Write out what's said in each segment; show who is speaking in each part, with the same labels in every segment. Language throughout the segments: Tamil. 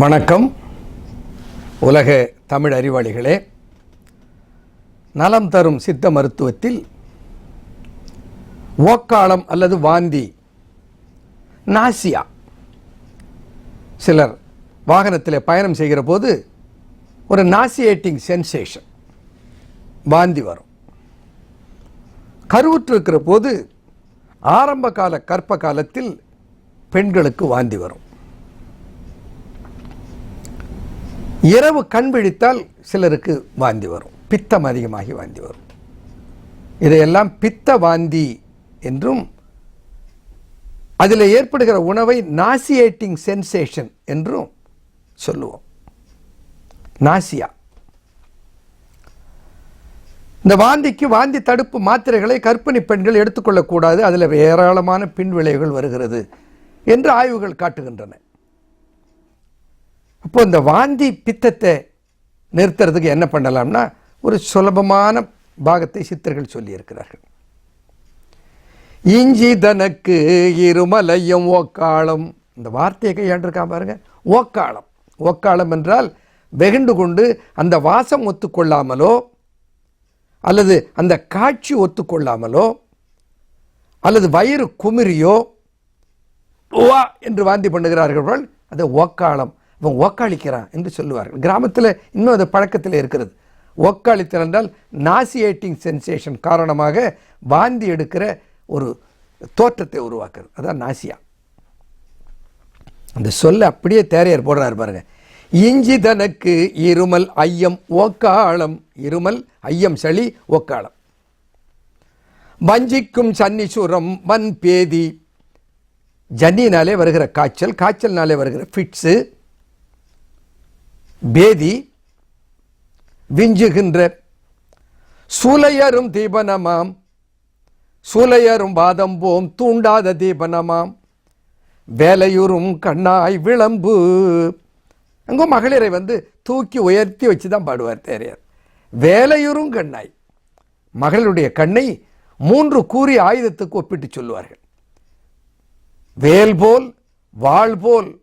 Speaker 1: வணக்கம். உலக தமிழ் அறிவாளிகளே நலம் தரும் சித்த மருத்துவத்தில் ஓக்காளம் அல்லது வாந்தி நாசியா. சிலர் வாகனத்தில் பயணம் செய்கிற போது ஒரு நாசியேட்டிங் சென்சேஷன் வாந்தி வரும். கருவுற்றிருக்கிற போது ஆரம்ப கால கற்ப காலத்தில் பெண்களுக்கு வாந்தி வரும். இரவு கண் விழித்தால் சிலருக்கு வாந்தி வரும். பித்தம் அதிகமாகி வாந்தி வரும். இதையெல்லாம் பித்த வாந்தி என்றும் அதில் ஏற்படுகிற உணவை நாசியேட்டிங் சென்சேஷன் என்றும் சொல்லுவோம். நாசியா. இந்த வாந்திக்கு வாந்தி தடுப்பு மாத்திரைகளை கற்பிணி பெண்கள் எடுத்துக்கொள்ளக்கூடாது. அதில் ஏராளமான பின்விளைவுகள் வருகிறது என்று ஆய்வுகள் காட்டுகின்றன. அப்போ இந்த வாந்தி பித்தத்தை நிறுத்துறதுக்கு என்ன பண்ணலாம்னா ஒரு சுலபமான பாகத்தை சித்தர்கள் சொல்லியிருக்கிறார்கள். இஞ்சி தனக்கு இருமலையும் ஓக்காளம். இந்த வார்த்தையை கையாண்டிருக்கான் பாருங்க. ஓக்காளம். ஓக்காளம் என்றால் வெகுண்டு கொண்டு அந்த வாசம் ஒத்துக்கொள்ளாமலோ அல்லது அந்த காட்சி ஒத்துக்கொள்ளாமலோ அல்லது வயிறு குமிரியோ வா என்று வாந்தி பண்ணுகிறார்கள் அது ஓக்காளம். இவன் ஓக்காளிக்கிறான் என்று சொல்லுவார்கள். கிராமத்தில் இன்னும் அது பழக்கத்தில் இருக்கிறது. ஓக்காளித்தல் என்றால் நாசியேட்டிங் சென்சேஷன் காரணமாக வாந்தி எடுக்கிற ஒரு தோற்றத்தை உருவாக்குறது. அதான் நாசியா அந்த சொல்ல அப்படியே தேரையர் போடுறாரு பாருங்க. இஞ்சி தனக்கு இருமல் ஐயம் ஓக்காளம் இருமல் ஐயம் சளி ஓக்காளம் வஞ்சிக்கும் சன்னிசுரம் வன் பேதி ஜன்னினாலே வருகிற காய்ச்சல் காய்ச்சல்னாலே வருகிற ஃபிட்ஸு பேதி விஞ்சுகின்ற சூலையரும் தீபனமாம். சூலையரும் வாதம் போம் தூண்டாத தீபனமாம். வேலையுறும் கண்ணாய் விளம்பு. அங்கோ மகளிரை வந்து தூக்கி உயர்த்தி வச்சு தான் பாடுவார் தேரையார். வேலையுறும் கண்ணாய். மகளுடைய கண்ணை மூன்று கூறி ஆயுதத்துக்கு ஒப்பிட்டு சொல்லுவார்கள். வேல் போல் வாழ் போல்.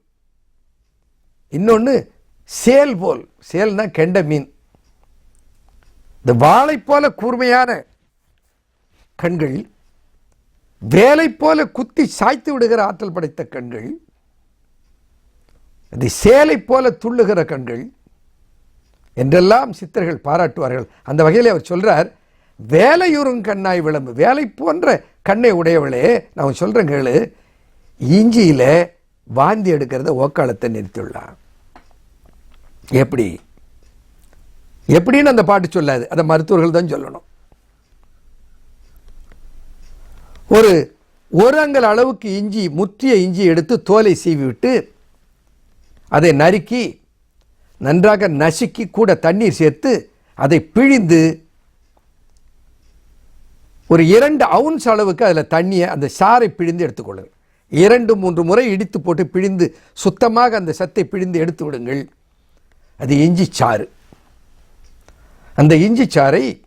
Speaker 1: இன்னொன்று சேல் போல் சேல்னா கெண்ட மீன். இந்த வாளை போல கூர்மையான கண்கள் வேலை போல குத்தி சாய்த்து விடுகிற ஆற்றல் படைத்த கண்கள் அது சேலை போல துள்ளுகிற கண்கள் என்றெல்லாம் சித்தர்கள் பாராட்டுவார்கள். அந்த வகையில் அவர் சொல்றார் வேலையுறும் கண்ணாய் விளம்பு. வேலை போன்ற கண்ணை உடையவளே நான் சொல்றேன் கேளு இஞ்சியில வாந்தி எடுக்கிறத ஓக்காலத்தை நிறுத்தியுள்ளான். எப்படி? எப்படின்னு அந்த பாட்டு சொல்லாது. அதை மருத்துவர்கள் தான் சொல்லணும். ஒரு ஒரு அங்கல் அளவுக்கு இஞ்சி முற்றிய இஞ்சி எடுத்து தோலை சீவி விட்டு அதை நறுக்கி நன்றாக நசுக்கி கூட தண்ணீர் சேர்த்து அதை பிழிந்து ஒரு இரண்டு அவுன்ஸ் அளவுக்கு அதில் தண்ணியை அந்த சாரை பிழிந்து எடுத்துக்கொள்ளுங்கள். இரண்டு மூன்று முறை இடித்து போட்டு பிழிந்து சுத்தமாக அந்த சத்தை பிழிந்து எடுத்து விடுங்கள். அது இஞ்சி சாறு அந்த இஞ்சி சாறை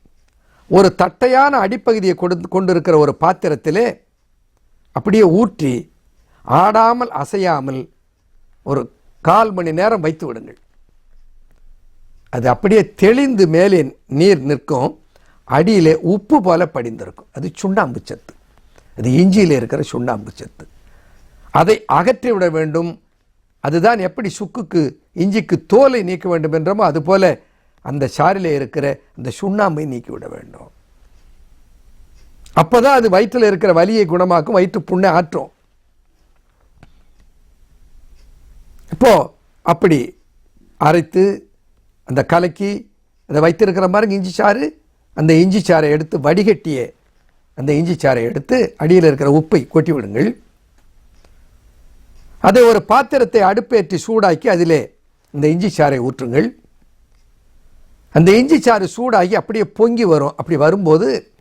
Speaker 1: ஒரு தட்டையான அடிப்பகுதியை கொண்டு கொண்டிருக்கிற ஒரு பாத்திரத்திலே அப்படியே ஊற்றி ஆடாமல் அசையாமல் ஒரு கால் மணி நேரம் வைத்து விடுங்கள். அது அப்படியே தெளிந்து மேலே நீர் நிற்கும். அடியிலே உப்பு போல படிந்திருக்கும். அது சுண்ணாம்பு சத்து. அது இஞ்சியில் இருக்கிற சுண்ணாம்பு சத்து. அதை அகற்றி விட வேண்டும். அதுதான் எப்படி சுக்குக்கு இஞ்சிக்கு தோலை நீக்க வேண்டும் என்றமோ அதுபோல அந்த சாரிலே இருக்கிற அந்த சுண்ணாம்பை நீக்கிவிட வேண்டும். அப்பதான் அது வயிற்றில் இருக்கிற வலியை குணமாக்கும் வயிற்று புண்ணை ஆற்றும். இப்போ அப்படி அரைத்து அந்த கலக்கி அதை வைத்திருக்கிற மாதிரி இஞ்சி சாறு அந்த இஞ்சி சாறை எடுத்து வடிகட்டிய அந்த இஞ்சி சாறை எடுத்து அடியில் இருக்கிற உப்பை கொட்டி விடுங்கள் அதை ஒரு பாத்திரத்தை அடுப்பேற்றி சூடாக்கி அதிலே இந்த இஞ்சி சாறை ஊற்றுங்கள். அந்த இஞ்சி சாறு சூடாகி அப்படியே பொங்கி வரும். அப்படி வரும்போது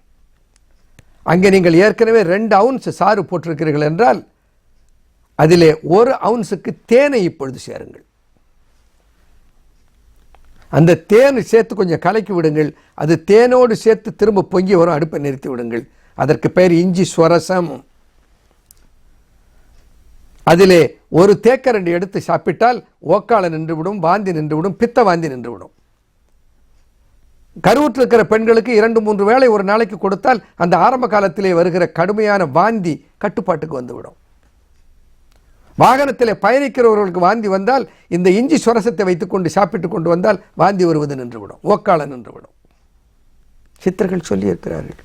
Speaker 1: அங்கே நீங்கள் ஏற்கனவே ரெண்டு அவுன்ஸ் சாறு போட்டிருக்கிறீர்கள் என்றால் அதிலே ஒரு அவுன்ஸுக்கு தேனை இப்பொழுது சேருங்கள். அந்த தேனை சேர்த்து கொஞ்சம் கலக்கி விடுங்கள். அது தேனோடு சேர்த்து திரும்ப பொங்கி வரும். அடுப்பை நிறுத்தி விடுங்கள். அதற்கு பெயர் இஞ்சி சுவரசம். அதிலே ஒரு தேக்கரண்டி எடுத்து சாப்பிட்டால் ஓக்கால நின்றுவிடும் வாந்தி நின்றுவிடும் பித்த வாந்தி நின்றுவிடும். கருவுற்று இருக்கிற பெண்களுக்கு இரண்டு மூன்று வேளை ஒரு நாளைக்கு கொடுத்தால் அந்த ஆரம்ப காலத்திலே வருகிற கடுமையான வாந்தி கட்டுப்பாட்டுக்கு வந்துவிடும். வாகனத்தில் பயணிக்கிறவர்களுக்கு வாந்தி வந்தால் இந்த இஞ்சி சுரசத்தை வைத்துக்கொண்டு சாப்பிட்டு கொண்டு வந்தால் வாந்தி வருவது நின்றுவிடும் ஓக்கால நின்றுவிடும். சித்தர்கள் சொல்லியிருக்கிறார்கள்.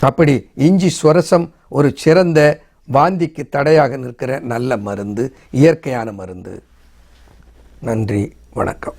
Speaker 1: அப்படி இஞ்சி சுரசம் ஒரு சிறந்த வாந்திக்கு தடையாக நிற்கிற நல்ல மருந்து இயற்கையான மருந்து. நன்றி வணக்கம்.